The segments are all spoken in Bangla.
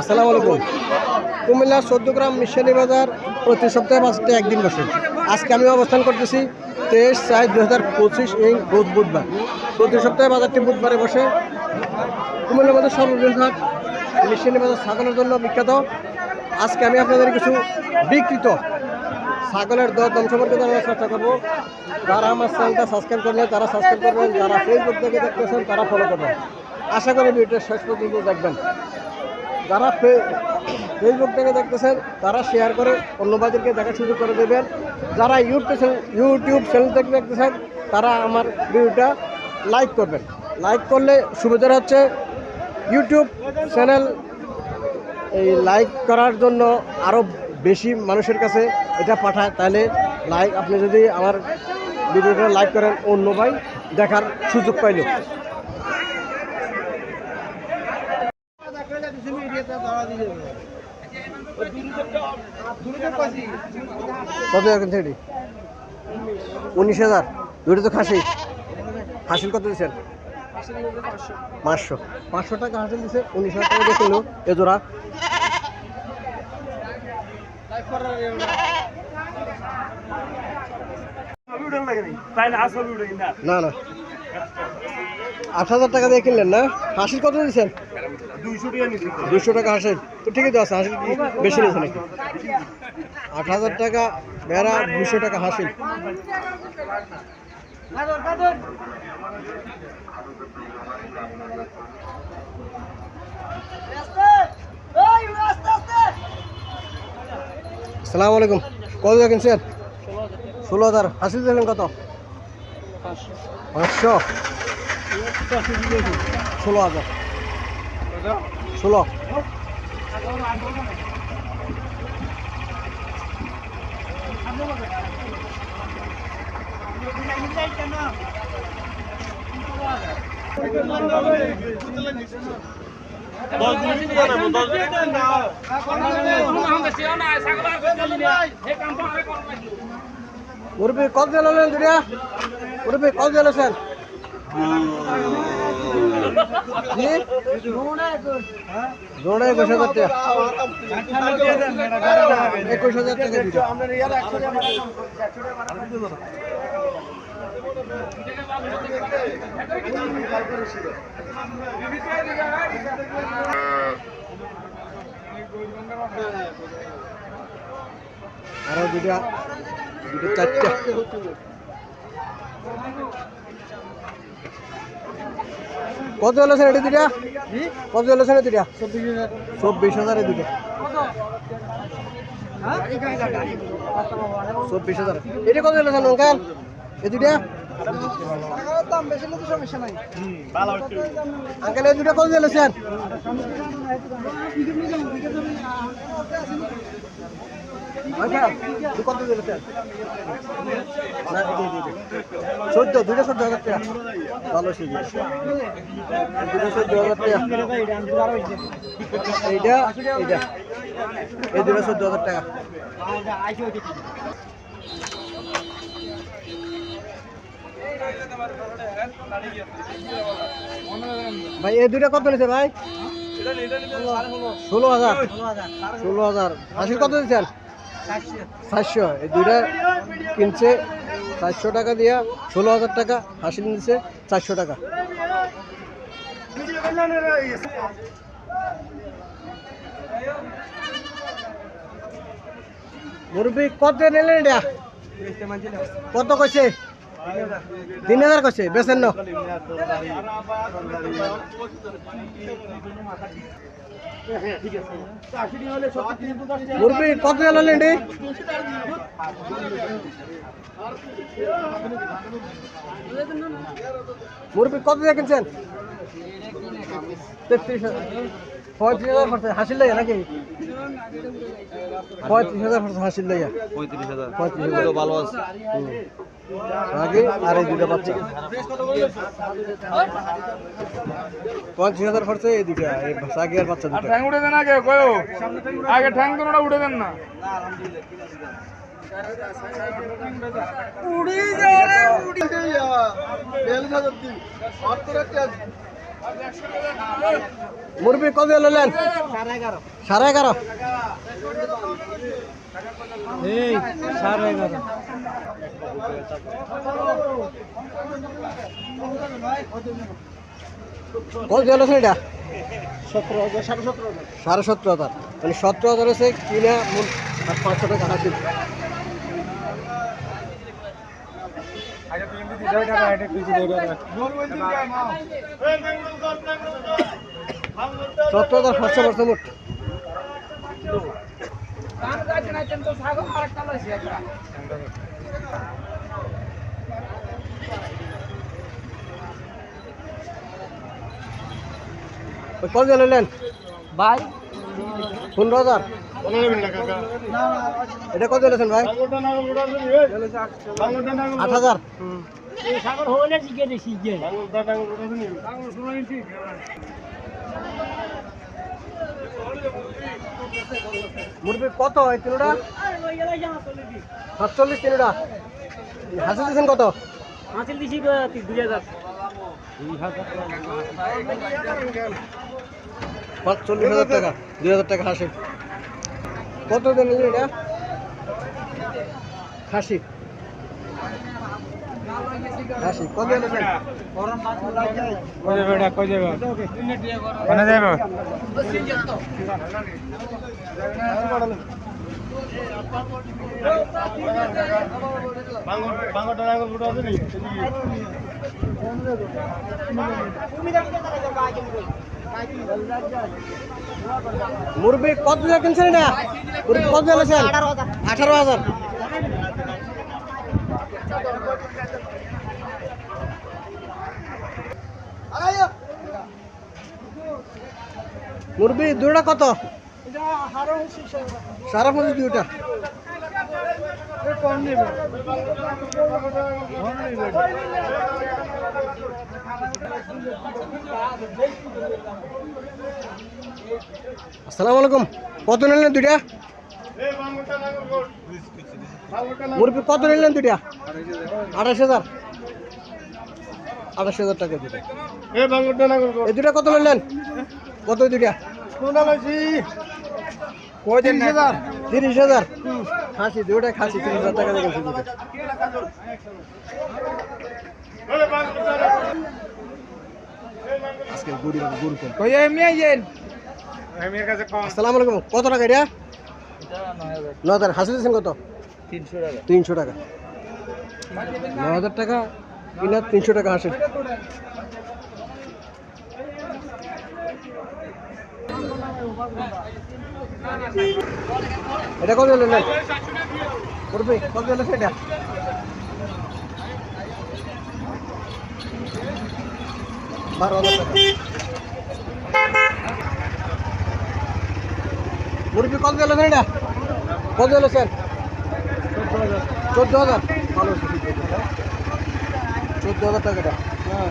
আসসালামু আলাইকুম। কুমিল্লার চোদ্দগ্রাম মিশনী বাজার প্রতি সপ্তাহে পাঁচটা একদিন বসে। আজকে আমি অবস্থান করতেছি তেইশ চার দু হাজার পঁচিশ এই রোজ বুধবার। প্রতি সপ্তাহে বাজারটি বুধবারে বসে। কুমিল্লা বাজার সর্ববৃহৎ মিশনী বাজার ছাগলের জন্য বিখ্যাত। আজকে আমি আপনাদের কিছু বিকৃত ছাগলের দর, দাম সম্পর্কে জানার চেষ্টা করব। যারা আমার চ্যানেলটা সাবস্ক্রাইব করলেন তারা সাবস্ক্রাইব করবেন। যারা ফেসবুক থেকে দেখতেছেন, তারা ফলো করবেন। আশা করি ভিডিওটা শেষ পর্যন্ত দেখবেন। যারা ফেসবুক থেকে দেখতেছেন, তারা শেয়ার করে অন্য বাজারকে দেখার সুযোগ করে দেবেন। যারা ইউটিউব ইউটিউব চ্যানেল থেকে দেখতেছেন, তারা আমার ভিডিওটা লাইক করবেন। লাইক করলে সুবিধা হচ্ছে ইউটিউব চ্যানেল এই লাইক করার জন্য আরও বেশি মানুষের কাছে এটা পাঠায়। তাহলে লাইক আপনি যদি আমার ভিডিওটা লাইক করেন, অন্য ভাই দেখার সুযোগ পাইল। কত এখন সেটি উনিশ হাজার। দুটো তো খাসি। হাসিল কত দিচ্ছেন পাঁচশো। পাঁচশো টাকা হাসিল দিচ্ছে উনিশ হাজার টাকা দিয়ে কিনলো এ জোড়া। না না। আট হাজার টাকা দিয়ে কিনলেন না? হাসিল কত দিচ্ছেন দুশো টাকা হাসিল তো ঠিকই তো আছে হাসিল বেশি নিয়েছে নাকি? আট হাজার টাকা বেড়া দুশো টাকা হাসিল আসসালামু আলাইকুম। কত টাকা স্যার ষোলো হাজার। হাসিল দিলেন কত? পাঁচশো। ষোলো হাজার। ষোলো। মুরব্বী কত দিলেন দুনিয়া? মুরব্বী কত দিলেন জোড়া একুশ হাজার একুশ হাজার টাকা আরও দুটা দুটো চারটা। কত হলেছেন এটা দুটা কত হলেছেন দুটা চব্বিশ হাজার। দুটো চব্বিশ হাজার। এটা কত হলেছেন অঙ্কাল এই দুটা আঙ্কেল এই দুটা কত হলেছেন চোদ্দ চোদ্দ এইটা এইটা। হাজার টাকা। ভাই, এই দুটো কত নিয়েছে ভাই? ষোলো হাজার। ষোলো হাজার। হাসিল কত দিচ্ছেন চারশো এই দুইটা কিনছে চারশো টাকা দিয়া ষোলো হাজার টাকা, হাসি নিচ্ছে চারশো টাকা। মুরব্বী, কত নিলেন কত কইছে? তিন হাজার কইছে বেছেন ন মুরব্বী কত নিলেন এটি? মুরব্বী কত দিয়ে কিনছেন? তেত্রিশ পঁয়ত্রিশ হাজার লইয়া নাকি? পঁয়ত্রিশ হাজার লইয়া পঁয়ত্রিশ হাজার। পঁয়ত্রিশ হাজার। ভালো আছে। আগে আর এই দুটো বাচ্চা পঞ্চাশ হাজার খরচে এই দুটো এই সাগে আর বাচ্চা ঠ্যাং উঠে দেন আগে ঠ্যাং উঠে দেন না। মুরবি কত নিলেন সাড়ে এগারো। এই সাড়ে এগারো। কত নিলেন এটা? সতেরো হাজার সাড়ে সতেরো হাজার। সাড়ে সতেরো হাজার মানে সতেরো হাজার হচ্ছে কিনা আর পাঁচশো টাকা সতেরো হাজার পাঁচশো পাঁচশো মোট। ওই কত দিয়ে নিলেন ভাই। পনেরো হাজার। এটা কত দিয়েছেন ভাই? আট হাজার। সাগর হলে শিখে মুরগি কত এই তিনটা সাতচল্লিশ তিনটা হাসি দিয়েছেন কত? হাসিল দিছি দুই হাজার। পাঁচচল্লিশ হাজার টাকা দুই হাজার টাকা হাসি কত দেন এটা খাসি খাসি কত কিনছেন এটা? কত দিয়ে নিয়েছেন আঠারো হাজার। মুরগি দুটা কত? সারা পঁচিশ দুটা আসসালামু আলাইকুম। কত নিলেন দুইটা? মুরগি কত নিলেন দুইটা? আঠাশ হাজার। আঠাশ হাজার টাকা দুটা এই দুটা কত নিলেন? কত দুইটা? তিরিশ হাজার। খাসি দুটা খাসি তিরিশ হাজার টাকা দেখেছি দুটা আজকে কম। আসসালামু আলাইকুম। কত টাকা এটা? হাসি দিয়েছেন কত? তিনশো টাকা। তিনশো টাকা। ন হাজার টাকা কিনা তিনশো টাকা হাসি এটা কত নিলেন করবে? কত নিলেন সেটা? বারো হাজার টাকা। মুরগি কত দিলেন এটা কত দিলেন চোদ্দ হাজার। ভালো চোদ্দ হাজার টাকাটা। হ্যাঁ।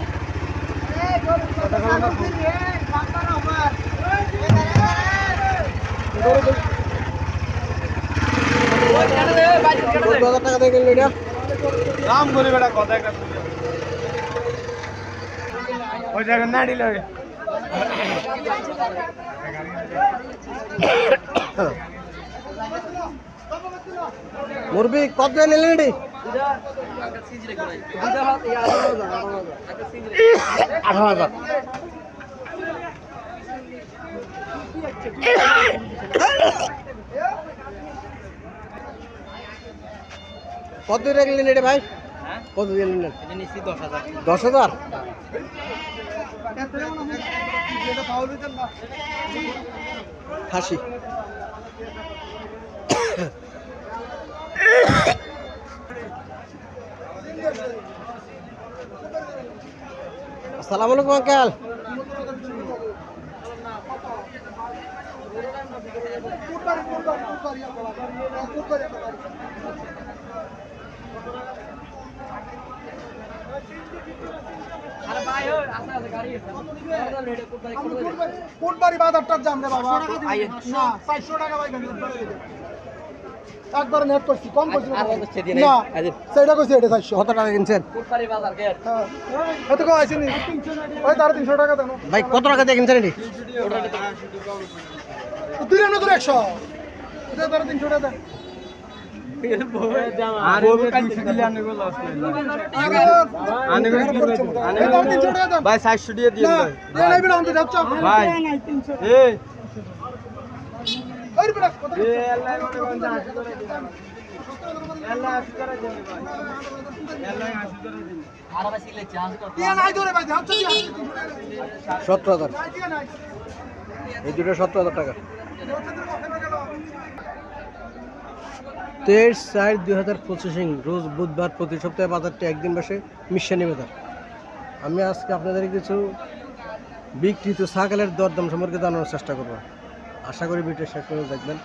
চোদ্দ হাজার টাকা দিয়ে কিনলো এটা। রাম করে বেটা মুরগি কত দিয়ে নিলেন আঠারো হাজার। কত নিলেন এটা ভাই? কত দিয়ে নিলেন? দশ হাজার। খাসি আসসালামু আলাইকুম আঙ্কেল। কোটবাড়ি বাজারটার দাম রে বাবা। চারশো টাকা ভাই একবার নেট করছি কম করছি না সেটা কইছি এটা চারশো। কত টাকা কিনছেন? হ্যাঁ। এত কম নি? ওই তার তিনশো টাকা দেন ভাই কত টাকা দিয়ে কিনছেন এটি? দুই তোর একশো। এটা তার তিনশো টাকা দেন। ভাই দিয়ে দিয়ে ভাই। এই সত্তর হাজার। এই দুটো সত্তর হাজার টাকা। তেইশ চার দুই হাজার পঁচিশিং রোজ বুধবার প্রতি সপ্তাহে বাজারটি একদিন বসে মিশানি বাজার আমি আজকে আপনাদের কিছু বিকৃত ছাগলের দরদাম সম্পর্কে জানানোর চেষ্টা করব। আশা করি ভিডিও শেষ করে দেখবেন।